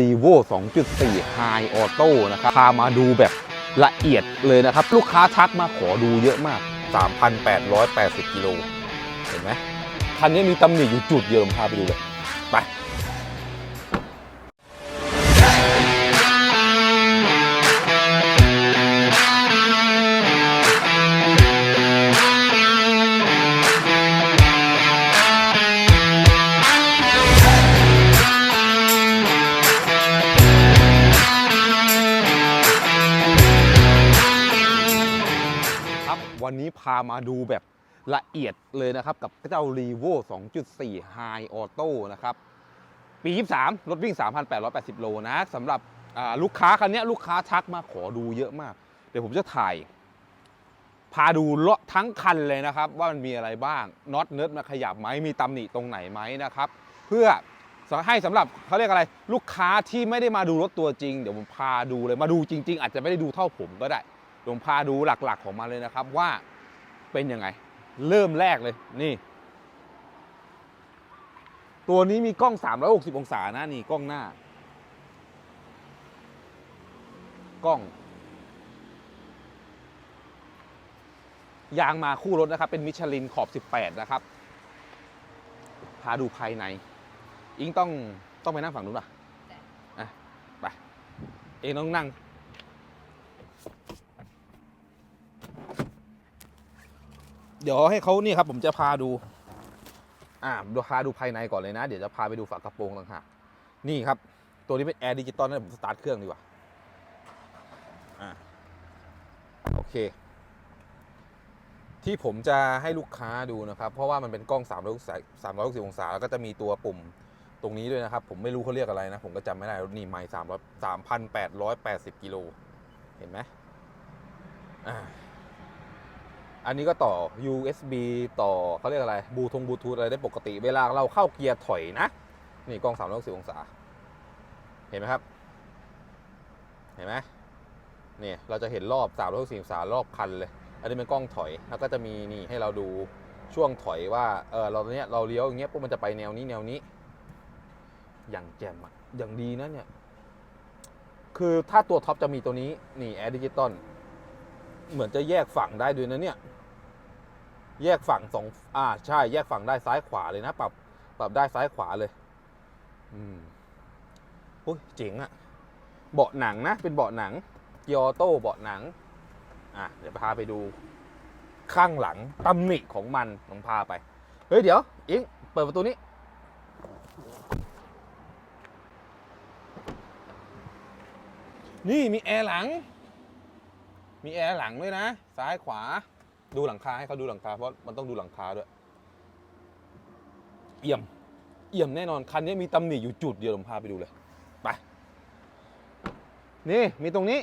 r e v o 2.4 High Auto นะครับพามาดูแบบละเอียดเลยนะครับ ลูกค้าทักมาขอดูเยอะมาก 3,880 กิโล เห็นไหมคันนี้มีตำหนิอยู่จุดเดียวผมพาไปดูเลย ไป วันนี้พามาดูแบบละเอียดเลยนะครับ กับเจ้า r e v o 2.4 High Auto นะครับ ปี 23 รถวิ่ง 3,880 โลนะสำหรับลูกค้าคันนี้ลูกค้าทักมาขอดูเยอะมาก เดี๋ยวผมจะถ่าย พาดูเลาะทั้งคันเลยนะครับ ว่ามันมีอะไรบ้างน็อตเนิร์ดมาขยับไหมมีตำหนิตรงไหนไหมนะครับ เพื่อให้สำหรับเขาเรียกอะไร ลูกค้าที่ไม่ได้มาดูรถตัวจริง เดี๋ยวผมพาดูเลยมาดูจริง ๆ อาจจะไม่ได้ดูเท่าผมก็ได้ ผมพาดูหลักๆของมันเลยนะครับว่าเป็นยังไง เริ่มแรกเลยนี่ ตัวนี้มีกล้อง 360 องศานะนี่กล้องหน้า กล้อง ยางมาคู่รถนะครับ เป็นมิชลินขอบ 18 นะครับ พาดูภายใน อิงต้องต้องไปนั่งฝั่งนู้นป่ะอะไปเองต้องนั่ง เดี๋ยวให้เขานี่ครับ ผมจะพาดู อ่าดูพาดูภายในก่อนเลยนะ เดี๋ยวจะพาไปดูฝากระโปรงต่างหากนี่ครับ ตัวนี้เป็นแอร์ดิจิตอลนะผมสตาร์ทเครื่องดีกว่าอ่าโอเค ที่ผมจะให้ลูกค้าดูนะครับ เพราะว่ามันเป็นกล้อง3 6 0องศาแล้วก็จะมีตัวปุ่มตรงนี้ด้วยนะครับ ผมไม่รู้เขาเรียกอะไรนะ ผมก็จำไม่ได้นี่ไมล์300 3,880กิโลเห็นไหมอ่า อันนี้ก็ต่อ USB ต่อเขาเรียกอะไรบูทงบูทูธอะไรได้ปกติ เวลาเราเข้าเกียร์ถอยนะ นี่กล้อง360อองศา เห็นไหมครับ เห็นไหมเนี่ยเราจะเห็นรอบ360องศารอบคันเลย อันนี้เป็นกล้องถอย แล้วก็จะมีนี่ให้เราดูช่วงถอยว่า เออเราเนี้ยเราเลี้ยวอย่างเงี้ยปุ๊บมันจะไปแนวนี้แนวนี้ อย่างแจ่มอะอย่างดีนะเนี่ย คือถ้าตัวท็อปจะมีตัวนี้ นี่แอร์ดิจิตอล เหมือนจะแยกฝั่งได้ด้วยนะเนี่ย แยกฝั่งสองอ่าใช่แยกฝั่งได้ซ้ายขวาเลยนะ ปรับปรับได้ซ้ายขวาเลย อืมโอ้ยเจ๋งอะเบาะหนังนะ เป็นเบาะหนังเกียร์ออโต้เบาะหนัง อะเดี๋ยวพาไปดู ข้างหลังตำหนิของมันผมพาไป เฮ้ยเดี๋ยวอิงเปิดประตูนี้ นี่มีแอร์หลัง มีแอร์หลังด้วยนะ ซ้ายขวา ดูหลังคาให้เขาดูหลังคาเพราะมันต้องดูหลังคาด้วย เอี่ยม เอี่ยมแน่นอนคันนี้มีตำหนิอยู่จุดเดียวผมพาไปดูเลยไปนี่มีตรงนี้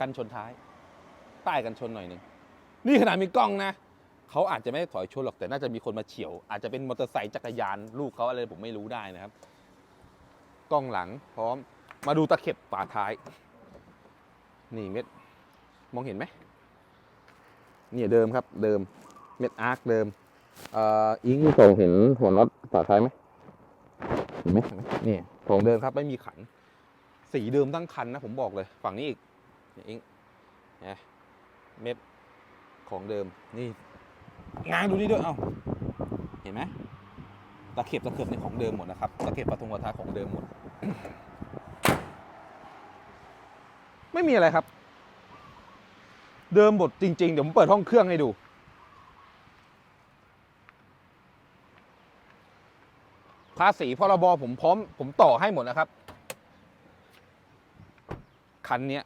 กันชนท้ายป้ายกันชนหน่อยหนึ่งนี่ขนาดมีกล้องนะเขาอาจจะไม่ได้ถอยชนหรอกแต่น่าจะมีคนมาเฉียว อาจจะเป็นมอเตอร์ไซค์จักรยานลูกเขาอะไรผมไม่รู้ได้นะครับ กล้องหลังพร้อมมาดูตะเข็บฝาท้าย นี่เม็ด มองเห็นไหมเนี่ยเดิมครับเดิมเม็ดอาร์คเดิมเอ่ออิงส่งเห็นหัวน็อตฝาท้ายไหมเห็นไหมเห็นไหมนี่ของเดิมครับไม่มีขัน สีเดิมทั้งคันนะผมบอกเลยฝั่งนี้อีกเนี่ยอิงเนี่ยเม็ดของเดิมนี่งานดูนี่ด้วยเอ้าเห็นไหมตะเข็บตะเข็บในของเดิมหมดนะครับตะเข็บประทุงประทาของเดิมหมด ไม่มีอะไรครับ เดิมบทจริง ๆ เดี๋ยวผมเปิดห้องเครื่องให้ดู ภาษีพรบผมพร้อม ผมต่อให้หมดนะครับ คันเนี้ย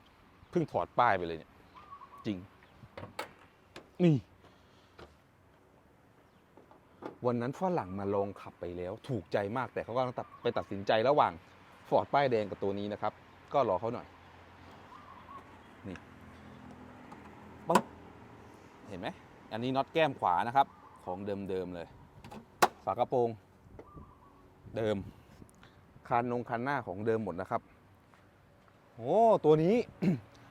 เพิ่งถอดป้ายไปเลยเนี่ย จริง นี่ วันนั้นฝรั่งมาลองขับไปแล้ว ถูกใจมากแต่เขาก็ต้องตัดไปตัดสินใจระหว่างฟอร์ดป้ายแดงกับตัวนี้นะครับ ก็รอเขาหน่อย นี่ ห็นไหมอันนี้น็อตแก้มขวานะครับ ของเดิมๆเลย ฝากระโปรงเดิม คันนงคันหน้าของเดิมหมดนะครับ โอ้ตัวนี้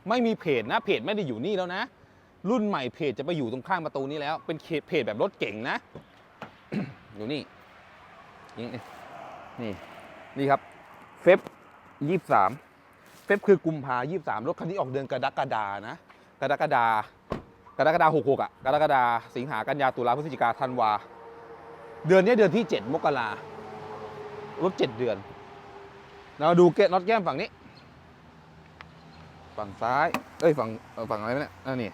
ไม่มีเพจนะเพจไม่ได้อยู่นี่แล้วนะ รุ่นใหม่เพจจะไปอยู่ตรงข้างประตูนี้แล้ว เป็นเพจแบบรถเก่งนะอยู่นี่นี่นี่นี่ครับเฟบยี่สามเฟบคือกุมภายี่สามรถคันนี้ออกเดือนกรกฎานะกรกฎา กรกฎาหกหกอะกรกฎาสิงหากันยาตุลาพฤศจิกาธันวา เดือนนี้เดือนที่เจ็ดมกรารถเจ็ดเดือน เราดูเกตน็อตแก้มฝั่งนี้ ฝั่งซ้าย เอ้ยฝั่งฝั่งอะไรเนี่ยนั่นนี่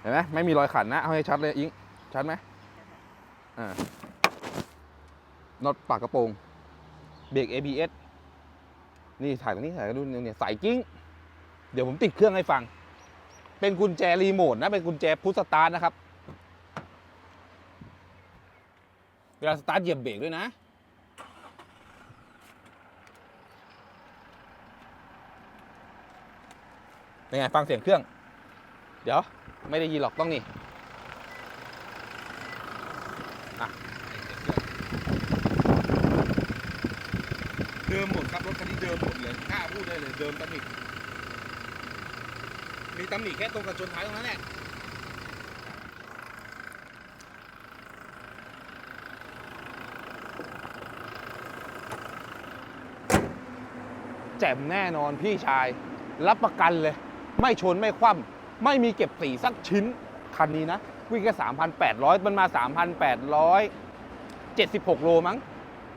เห็นไหมไม่มีรอยขันนะ เอาให้ชัดเลยอิงชัดไหมอ่าน็อตปากกระโปรงเบรก ABS นี่ถ่ายตรงนี้ถ่ายกันดูเนี่ยใส่กิ้ง เดี๋ยวผมติดเครื่องให้ฟัง เป็นกุญแจรีโมทนะ เป็นกุญแจพุทสตาร์ทนะครับ เวลาสตาร์ทเหยียบเบรกด้วยนะเป็นไงฟังเสียงเครื่อง เดี๋ยว ไม่ได้ยินหรอกต้องนี่เดิมหมดครับรถคันนี้เดิมหมดเลยกล้าพูดได้เลยเดิมตำหนิ มีตำหนิแค่ตรงกับชนท้ายตรงนั้นแหละแจ่มแน่นอนพี่ชาย รับประกันเลย ไม่ชนไม่คว่ำไม่มีเก็บสีสักชิ้น คันนี้นะ วิ่งแค่ 3,800 มันมา 3,876 โลมั้ง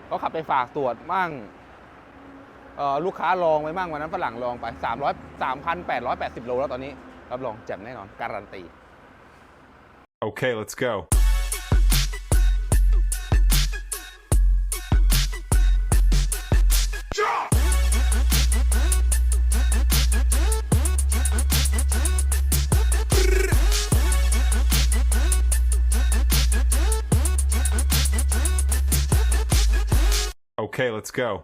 เขาขับไปฝากตรวจมั่ง ลูกค้าลองไว้มั่งวันนั้นฝรั่งลองไป 300 3,880 โลแล้วตอนนี้ รับรองแจ่มแน่นอนการันตี Okay, let's go. Okay, let's go.